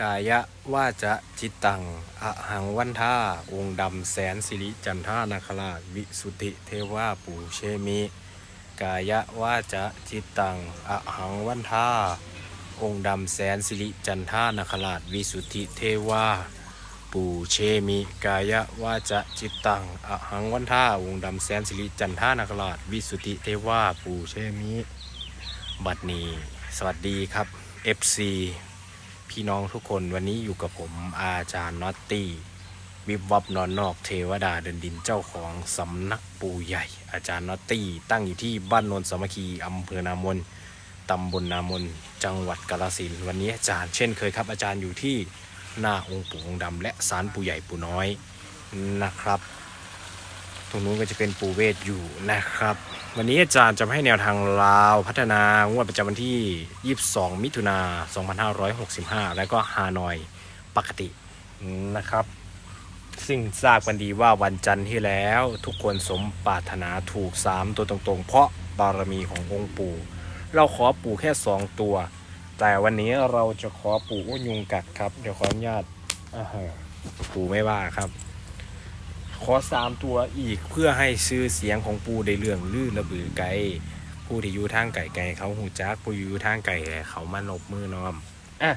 กายะว่าจะจิตตังอะหังวันท่าองค์ดำแสนสิริจันทานาคราชวิสุทธิเทวาปูเชมิ กายะว่าจะจิตตังอะหังวันท่าองค์ดำแสนสิริจันทานาคราชวิสุทธิเทวาปูเชมิกายะว่าจะจิตตังอะหังวันท่าองค์ดำแสนสิริจันทานาคราชวิสุทธิเทวาปูเชมิ บัดนี้ สวัสดีครับ FC พี่น้องทุกคนวันนี้อยู่กับผมอาจารย์น็อตตี้วิบวับนอนนอกเทวดาเดินดินเจ้าของสำนักปูใหญ่ อาจารย์น็อตตี้ตั้งอยู่ที่บ้านนนสามัคคีอำเภอนามนตำบลนามนจังหวัดกาฬสินธุ์วันนี้อาจารย์เช่นเคยครับ อาจารย์อยู่ที่หน้าองค์ปู่องค์ดำและศาลปู่ใหญ่ปู่น้อยนะครับ รงนู้นก็จะเป็นปูเวทอยู่นะครับ วันนี้อาจารย์จะให้แนวทางลาวพัฒนางวดประจำวันที่ 22 มิถุนา 2565 และก็ฮานอยปกตินะครับ ซึ่งทราบกันดีว่าวันจันทร์ที่แล้วทุกคนสมปรารถนาถูก 3 ตัวตรงๆ เพราะบารมีขององค์ปู่ เราขอปู่แค่ 2 ตัว แต่วันนี้เราจะขอปู่อ้วนยุงกัดครับ เดี๋ยวขออนุญาตปู่ไม่ว่าครับ ขอสามตัวอีกเพื่อให้ซื้อเสียงของปูได้เรื่องลื่นระบือไกลผู้ที่อยู่ทางไก่ไก่เขาหูจักผู้อยู่ทางไก่เขามานบมือน้อมอะ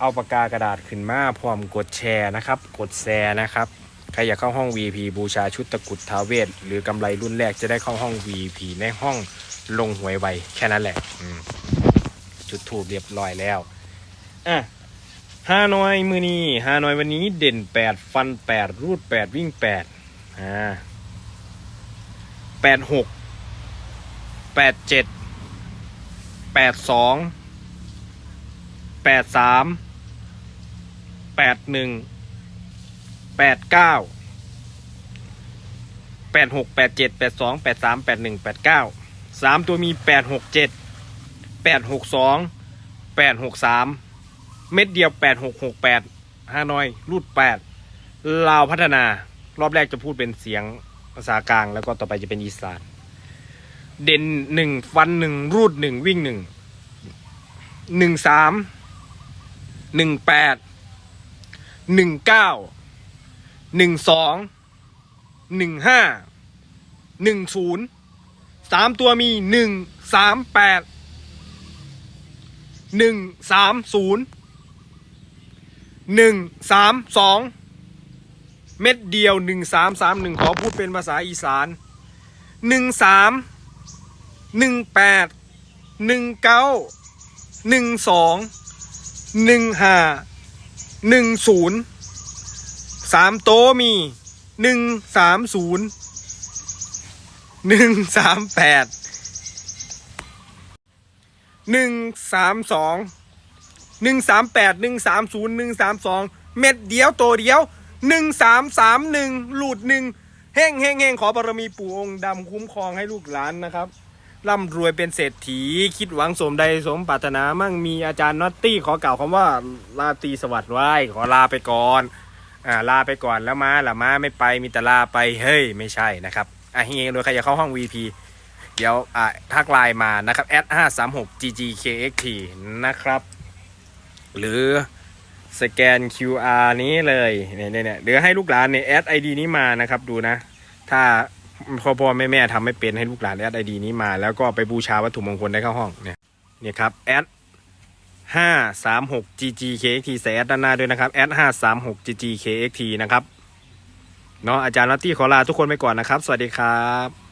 เอาปากกากระดาษขึ้นมาพร้อมกดแชร์นะครับ กดแชร์นะครับใครอยากเข้าห้อง VP บูชาชุดตะกุดท้าเวทหรือกำไรรุ่นแรกจะได้เข้าห้อง VP ในห้องลงหวยไวแค่นั้นแหละจุดถูกเรียบร้อยแล้วอะ ฮานอยมือนี้ฮานอยวันนี้เด่นแปดฟันแปดรูดแปดวิ่งแปดอ่าแปดหกแปดเจ็ดแปดสองแปดสามแปดหนึ่งแปดเก้าแปดหกแปดเจ็ดแปดสองแปดสามแปดหนึ่งแปดเก้าสามตัวมีแปดหกเจ็ดแปดหกสองแปดหกสาม เม็ดเดียว 8668ฮานอยรูด8ลาวพัฒนา รอบแรกจะพูดเป็นเสียงภาษากลาง แล้วก็ต่อไปจะเป็นอีสาน เด่นหนึ่งฟันหนึ่งรูดหนึ่งวิ่งหนึ่งหนึ่งสามหนึ่งแปดหนึ่งเก้าหนึ่งสองหนึ่งห้าหนึ่งศูนย์สามตัวมีหนึ่งสามแปดหนึ่งสามศูนย์ หนึ่งสามสองเม็ดเดียวหนึ่งสามสามหนึ่งขอพูดเป็นภาษาอีสานหนึ่งสามหนึ่งแปดหนึ่งเก้าหนึ่งสองหนึ่งห้าหนึ่งศูนย์สามโตมีหนึ่งสามศูนย์หนึ่งสามแปดหนึ่งสามสอง หนึ่งสามแปดหนึ่งสามศูนย์หนึ่งสามสองเม็ดเดียวตัวเดียวหนึ่งสามสามหนึ่งหลุดหนึ่งแห้งแห้งแห้งขอบารมีปู่องค์ดำคุ้มครองให้ลูกหลานนะครับร่ำรวยเป็นเศรษฐี คิดหวังสมใดสมปรารถนามั่งมีอาจารย์นอตตี้ขอกล่าวคำว่าลาตีสวัสดิ์ไว้ขอลาไปก่อนอ่าลาไปก่อนแล้วมาละมาไม่ไปมีแต่ลาไปเฮ้ยไม่ใช่นะครับอะเฮงโดยใครจะเข้าห้อง VP เดี๋ยวอะทักไลน์มานะครับ s 5 3 6 ggkxt นะครับ หรือสแกน QR นี้เลยเนี่ยเนี่ยเนี่ยหรือให้ลูกหลานเนี่ยแอดไอดีนี้มานะครับดูนะ ถ้าพ่อพ่อแม่แม่ทำไม่เป็นให้ลูกหลานแอดไอดีนี้มา แล้วก็ไปบูชาวัตถุมงคลได้เข้าห้องเนี่ยเนี่ยครับแอดห้าสามหก ggkxt ใส่แอดด้านหน้าด้วยนะครับแอดห้าสามหก ggkxt นะครับเนาะอาจารย์ลัตตี้ขอลาทุกคนไปก่อนนะครับ สวัสดีครับ